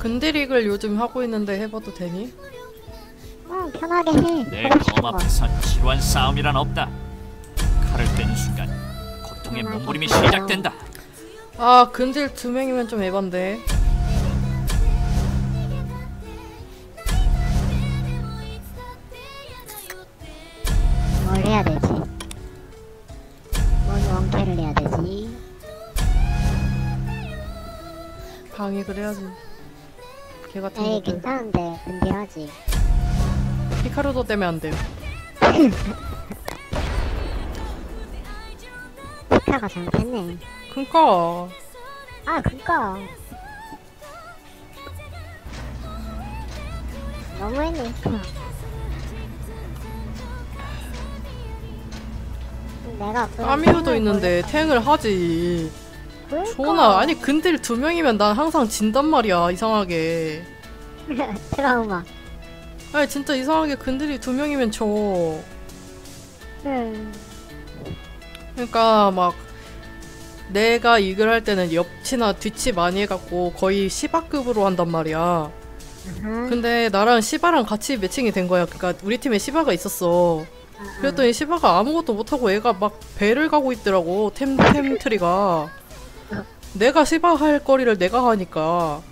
근디릭을 요즘 하고 있는데 해봐도 되니? 응 편하게 해 내검거 앞에선 지루한 싸움이란 없다. 칼을 떼는 순간 고통의 몸부림이 시작된다. 아 근딜 두 명이면 좀 에반데 뭘 해야 되지? 뭔 원캐를 해야 되지? 방익을 해야지 걔 같은 에이 것들 괜찮은데. 근딜하지. 피카르도 때문에 안 돼요. 피카가 잘못했네. 그니까. 아 그니까. 너무했네 내가 생각을 있는데 탱을 하지 그러니까. 조나 아니 근딜 두 명이면 난 항상 진단 말이야 이상하게. 트라우마. 아니 진짜 이상하게 근딜이 두 명이면 져응 그러니까 막 내가 이글 할 때는 옆치나 뒤치 많이 해갖고 거의 시바급으로 한단 말이야. 근데 나랑 시바랑 같이 매칭이 된 거야. 그러니까 우리 팀에 시바가 있었어. 그랬더니 시바가 아무것도 못하고 애가 막 배를 가고 있더라고 템, 템 트리가 내가 시바 할 거리를 내가 하니까.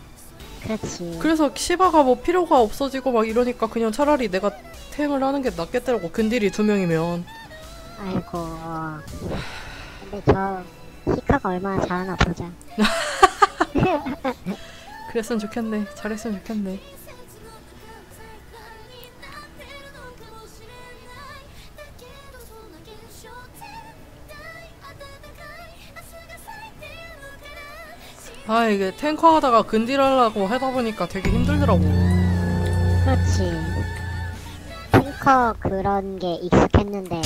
그렇지. 그래서 시바가 뭐 필요가 없어지고 막 이러니까 그냥 차라리 내가 탱을 하는 게 낫겠더라고 근딜이 두 명이면. 아이고. 근데 저 히카가 얼마나 잘하나 보자. 그랬으면 좋겠네. 잘했으면 좋겠네 아 이게 탱커 하다가 근딜 하려고 하다 보니까 되게 힘들더라고. 그렇지. 탱커 그런 게 익숙했는데.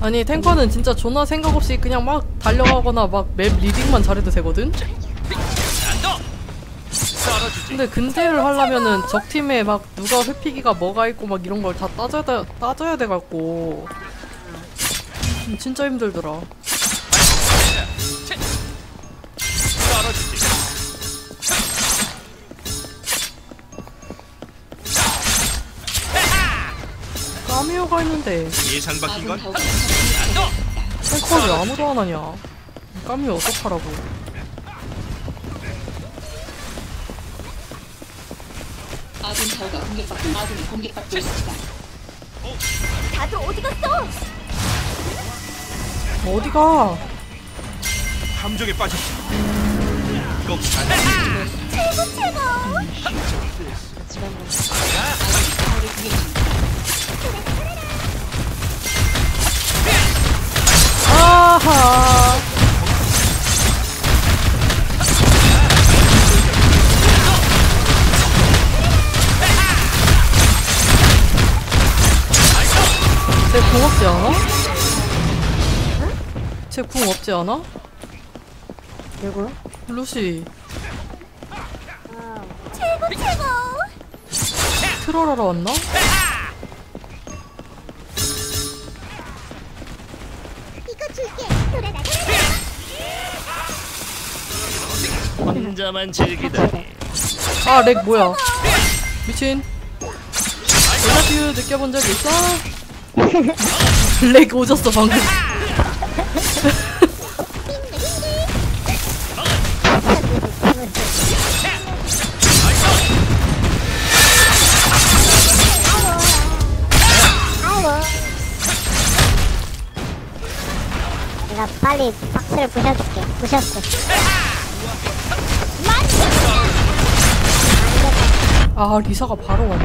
아니 탱커는 진짜 존나 생각 없이 그냥 막 달려가거나 막 맵 리딩만 잘해도 되거든? 근데 근딜을 하려면은 적팀에 막 누가 회피기가 뭐가 있고 막 이런 걸 다 따져야, 돼- 따져야 돼갖고. 음, 진짜 힘들더라 까미오가 있는데. 예상 바뀐 건? 탱커를 아무도 안 하냐. 까미오 어떡하라고. 아군 타워가 공격받고 아군이 공격받고 있습니다. 어디가? 함정에 빠졌어. 뭐아 하 쟤궁 없지 않아? 쟤궁 없지 않아? 누구? 루시 트롤하러 왔나? 혼자만 즐기다니. 아 렉 뭐야? 미친. 데자뷰 느껴본 적 있어? 렉 오졌어 방금. 내가 빨리 박스를 부셔줄게. 부셨어 아 리사가 바로 왔네.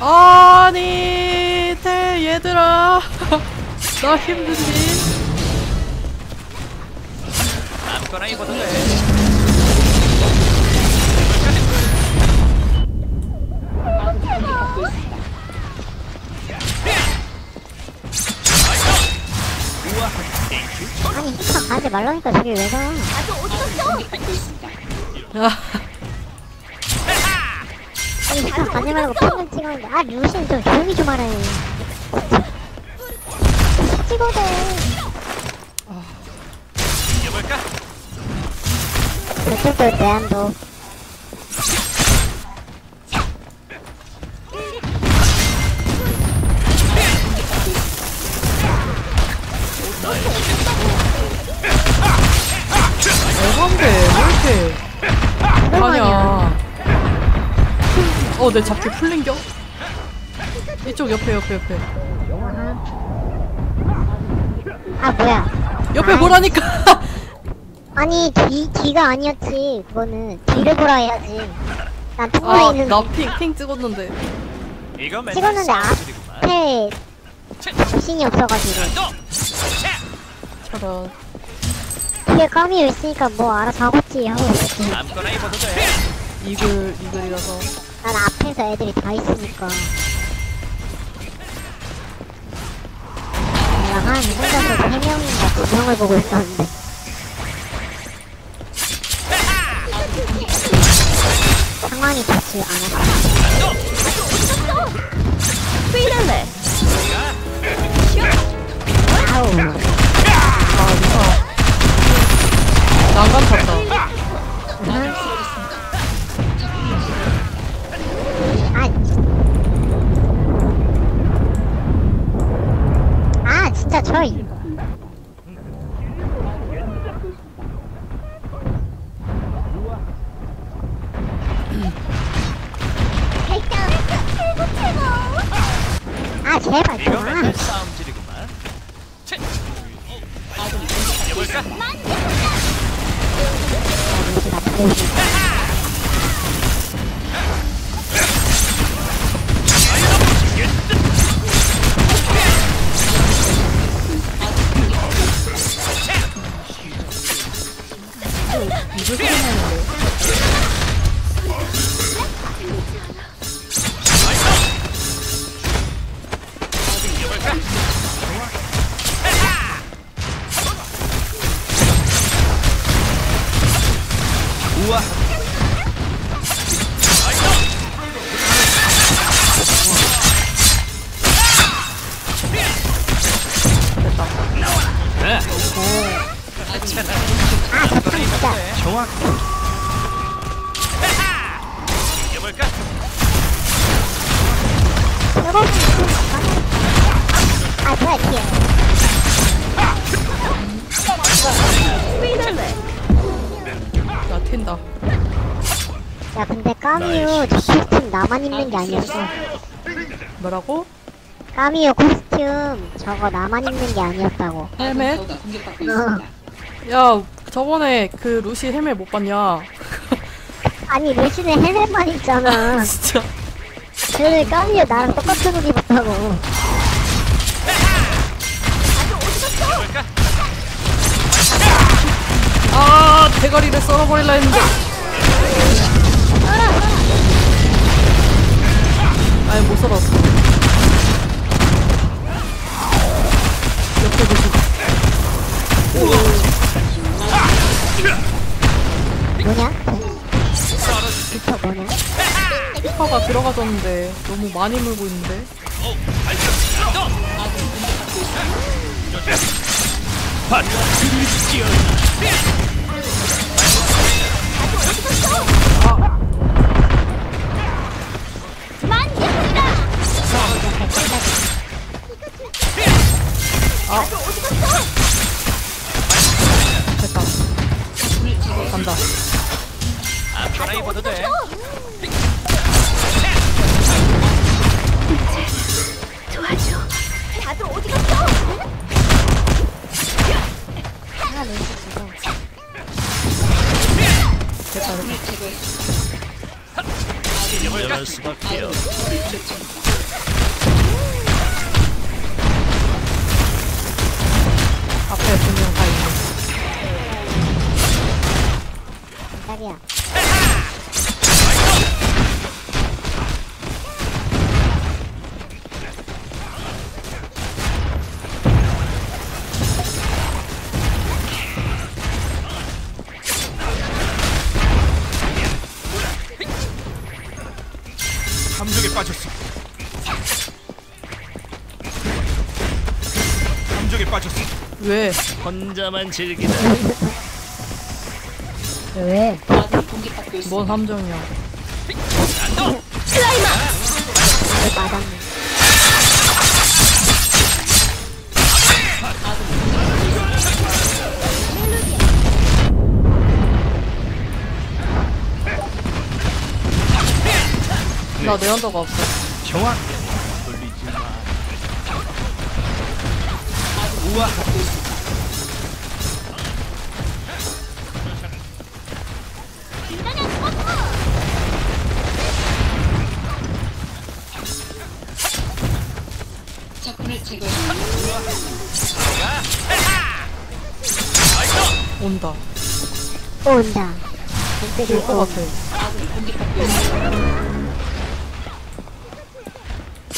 아니 태 얘들아. 나 힘든지 아무거나 입어도 돼. 가지 말라니까 저기 왜 가? 공격받고 있습니다. 아, 아니 히카 가지 말고 펜을 찍었는데 아 루신 좀 조용히 좀 하래 찍어도 돼. 이겨볼까? 저쪽도 대안도. 어, 내 잡기 풀린겨? 이쪽 옆에 옆에 옆에 아, 뭐야. 옆에 보라니까. 아니, 뒤, 뒤가 아니었지. 그거는. 뒤를 보라 해야지. 난 통로에 아, 있는 나 핑 핑 찍었는데. 이거 맨날 찍었는데 싸움질이구만. 앞에 접신이 없어가지고. 또! 저런. 뒤에 까미가 있으니까 뭐 알아서 하겠지 하고 있었지. 이글 이글이라서. 난 앞에서 애들이 다 있으니까. 내가 한 혼자서 세 명인가 두 명을 보고 있었는데. 상황이 좋지 않았어. 아우, 아, 이거. 난간 탔다. 진짜 저 이- 아 제발 좀 아. 싸움질이구만. 치! 이겨볼까? 아 좋아. 이겨볼까? 저거는 아 뒤에 나 튄다. 야 근데 까미유 저 코스튬 나만 입는 게 아니었어 뭐라고? 까미유 코스튬 저거 나만 입는 게 아니었다고 헬멧? 어. 야, 저번에 그 루시 헬멧 못 봤냐? 아니 루시는 헬멧만 입잖아 진짜. 그래도 까미유 나랑 똑같은 옷 입었다고 아, 대가리를 썰어버릴라 했는데. 아니, 못 썰었어. 뭐냐? 비터 뭐냐? 피파가 들어가졌는데 너무 많이 물고 있는데. 밭. 뛰어. 감정에 빠졌어. 감정에 빠졌어. 왜? 혼자만 즐기다. 왜? 뭔 함정이야? 왜 맞았네. 나 내언더가 없어. 정확. 돌리지 마. 우와. 온다. 또 온다. 올것 같아.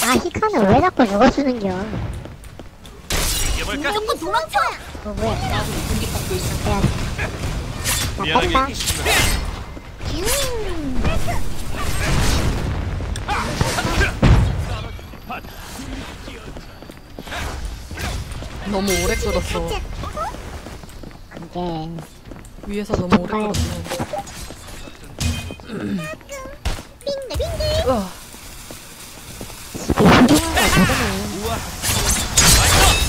아, 히카는 왜 자꾸 죽어주는겨? 이겨볼까? 어, 왜? 아군이 공격받고 있습니다. 해야지. 나. 했습니다. 너무 오래 끌었어. 그게. 위에서 너무 오래 훌륭한 거 모르네.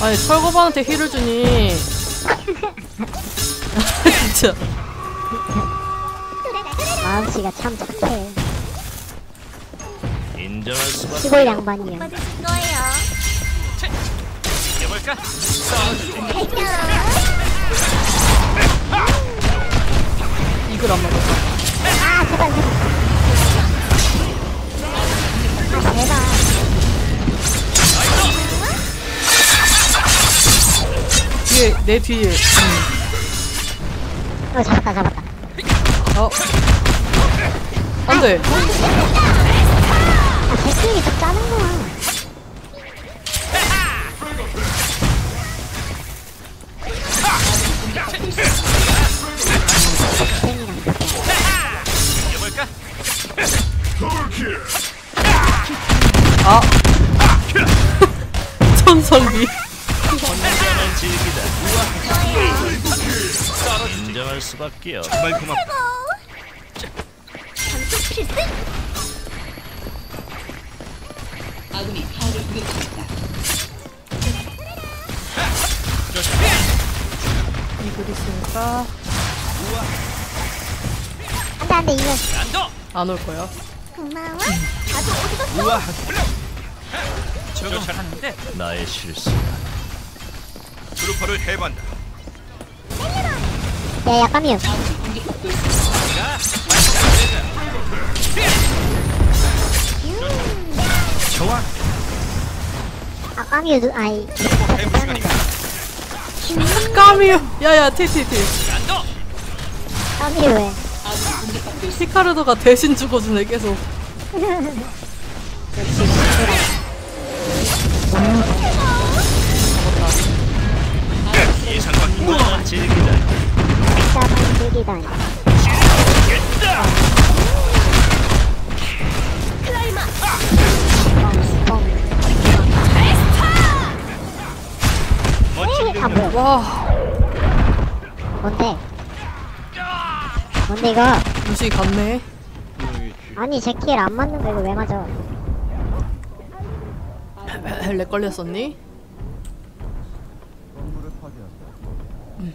아니 철거반한테 힐을 주니 진짜 마음씨가 참 착해. 인정할 수밖에. 시골 양반이야. 이겨볼까? 이글 안 맞았어. 아, 제발, 제발. 아, 대박. 뒤에 내 뒤에. 음. 어, 잡았다, 잡았다. 어. 안돼. 아, 개쓰기 좀 짜증나. 이겨볼까? 아. 천성비. 혼 자만 즐기다. 인정할 수밖에요. 정말 고맙다. 아군이 타워를 공격합니다. 이글 있으니까 안 돼, 안 돼, 이거. 안 올 거야. 고마워. 우와. 저거 하는데 나의 실수. 트루퍼를 해반다. 야, 있습니다. 정확. 아, 까미요, 누, 아이. 까미요. 야야 티티티. 까미요, 왜? 히카르도가 대신 죽어주네 계속. 예상 밖 혼자만 즐기다. 짜방 즐기다니. 뻥. 멋진 아, 뭐야. 와 뭔데? 이거? 루시 갔네. 아니, 제키엘 안 맞는 거 이거 왜 맞아? 렉 걸렸었니? 음.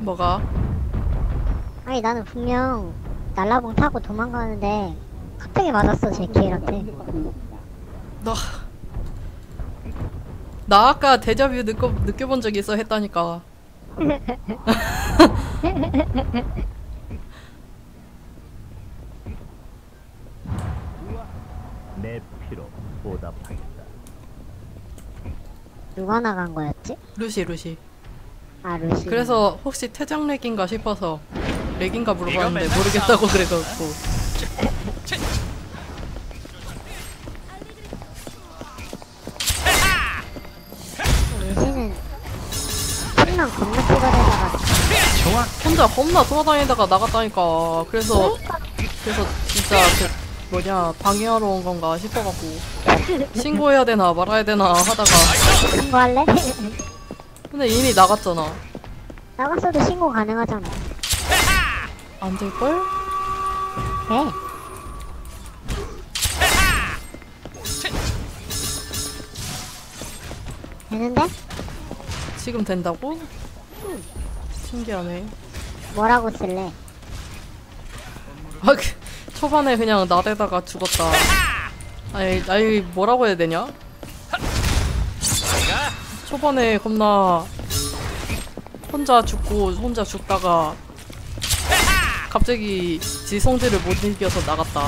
뭐가? 아니, 나는 분명 날라봉 타고 도망가는데 갑자기 맞았어, 제키엘한테. 나. 나 아까 데자뷰 느껴, 느껴본 적 있어 했다니까. 내 피로 보답하겠다. 누가 나간 거였지? 루시 루시. 아, 루시. 그래서 혹시 퇴장 렉인가 싶어서 렉인가 물어봤는데 모르겠다고 그래갖고. 혼자 겁나 돌아다니다가 나갔다니까. 그래서 그래서 진짜 그 뭐냐 방해하러 온 건가 싶어갖고 신고해야 되나 말아야 되나 하다가 신고할래? 근데 이미 나갔잖아 나갔어도 신고 가능하잖아. 안 될걸? 네. 되는데? 지금 된다고? 신기하네 뭐라고 쓸래? 아, 그, 초반에 그냥 나대다가 죽었다. 아니, 아니, 뭐라고 해야 되냐? 초반에 겁나 혼자 죽고 혼자 죽다가 갑자기 지 성질을 못 이겨서 나갔다.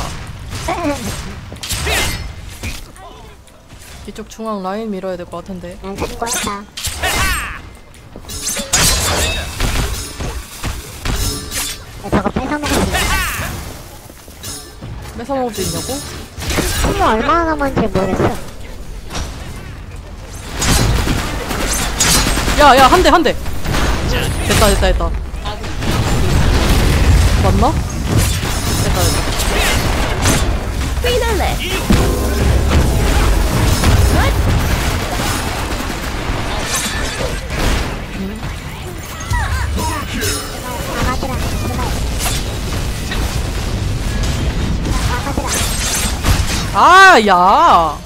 이쪽 중앙 라인 밀어야 될 것 같은데. 난 신고했다. 저거 뺏어먹을 수 있어. 뺏어 먹을 수 있냐고? 신고 얼마나 남았는지 모르겠어. 야, 야, 한 대, 한 대! 됐다, 됐다, 됐다. 맞나? 됐다, 됐다. 나가더 아, 야!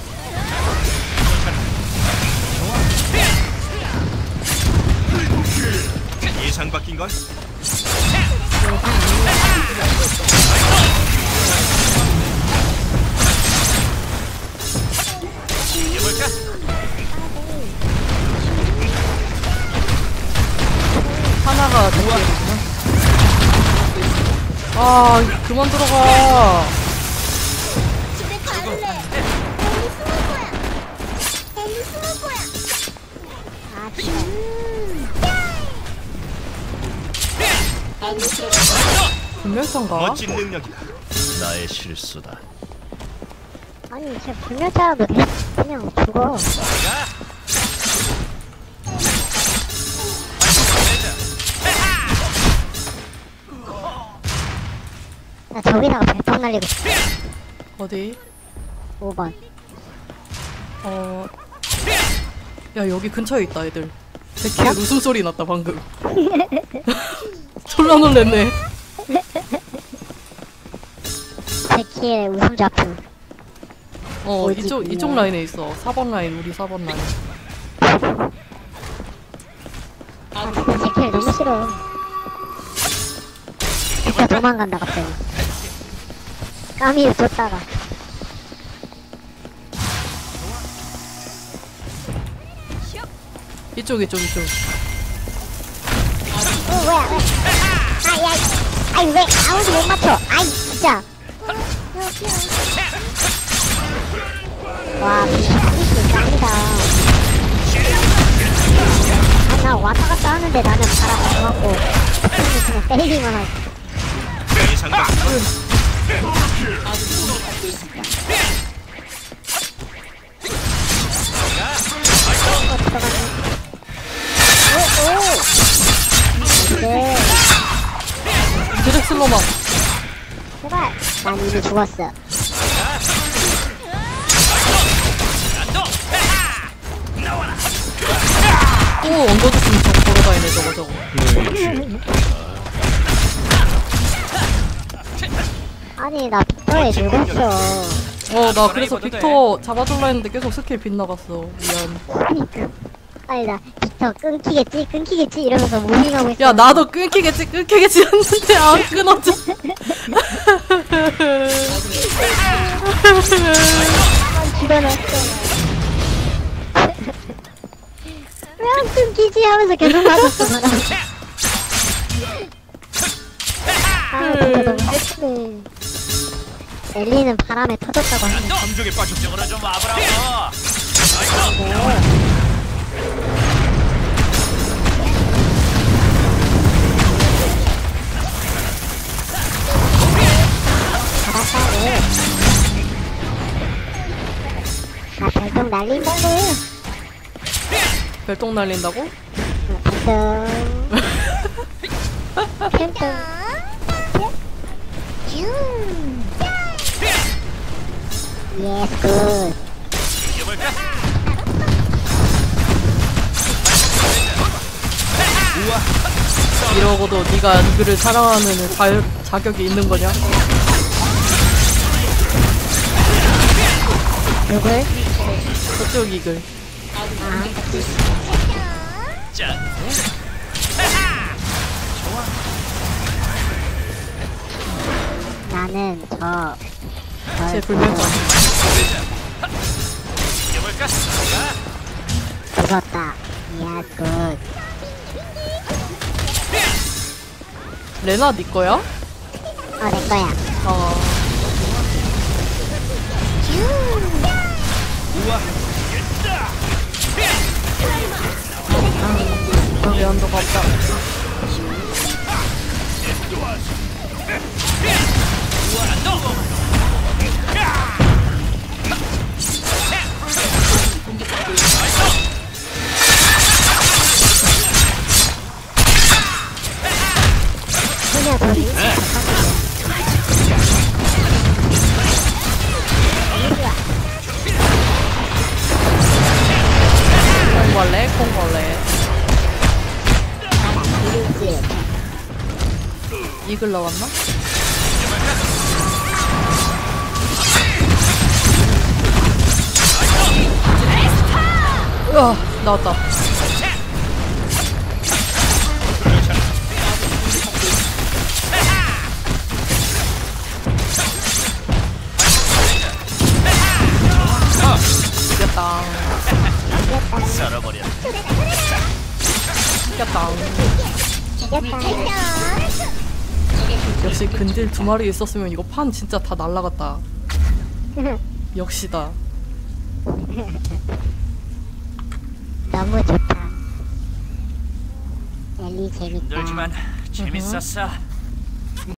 예상 바뀐 걸? 이겨볼까? 하나가 좋아. 아, 그만 들어가. 분멸상가? 멋진 능력이다. 나의 실수다. 아니, 쟤 불멸자라도 그냥, 그냥 죽어. 나 저기다가 발톱 날리고 싶어. 어디? 5번. 어. 야, 여기 근처에 있다, 애들. 새끼 웃음소리 났다, 방금. 졸라 놀랬네. 제키의 웃음 좌표. 어, 어디 이쪽, 있냐? 이쪽 라인에 있어. 4번 라인, 우리 4번 라인. 아, 제키를 너무 싫어. 진짜 도망간다, 갑자기. 까미를 쫓다가. 이쪽, 이쪽, 이쪽. 어, 뭐야, 아이, 왜, 아무도 못 맞춰. 아이, 진짜. 와, 미친 짱이다. 아, 나 왔다 갔다 하는데 나는 바람 안 맞고, 그냥 때리기만 하지. 오, 오! 네, 드렉슬러만. 제발. 난 이미 죽었어. 또 엉거주춤 저 걸어다니네, 저거, 저거. 아니, 나 빅터에 늙었어. 어, 나 그래서 빅터 잡아줄라 했는데 계속 스킬 빗나갔어. 미안. 아니, 나 빅터 끊기겠지? 끊기겠지? 이러면서 무빙하고 있어. 야, 나도 끊기겠지, 끊기겠지 했는데 안 끊어져. 죽어놨어. 왜안 끊기지? 하면서 계속 맞았어. 아, 진짜 너무 슬프네. 엘리는 바람에 터졌다고 하네. 감정에 빠져. 이쪽으로 좀 와보라고. 알았다 네. 나 별똥 날린다고. 별똥 날린다고? 별똥. 별똥. 뀨. 예스 굿. 이러고도 네가 사랑하는 자, 자격이 있는 거냐? 누굴? 저쪽 이글. 짠. 나는 저. 제. 이겨볼까? 죽었다. 예스 굿. 레나 네 거야? 어, 내 거야. 아. 여기 언덕 없다. 소녀 소리? 이글 나왔나? 으아, 나왔다. 썰어버려. 이겼다. 이겼다. 역시 근딜 두 마리 있었으면 이거 판 진짜 다 날라갔다. 역시다. 너무 좋다. 엘리 재밌다. 힘들지만 재밌었어.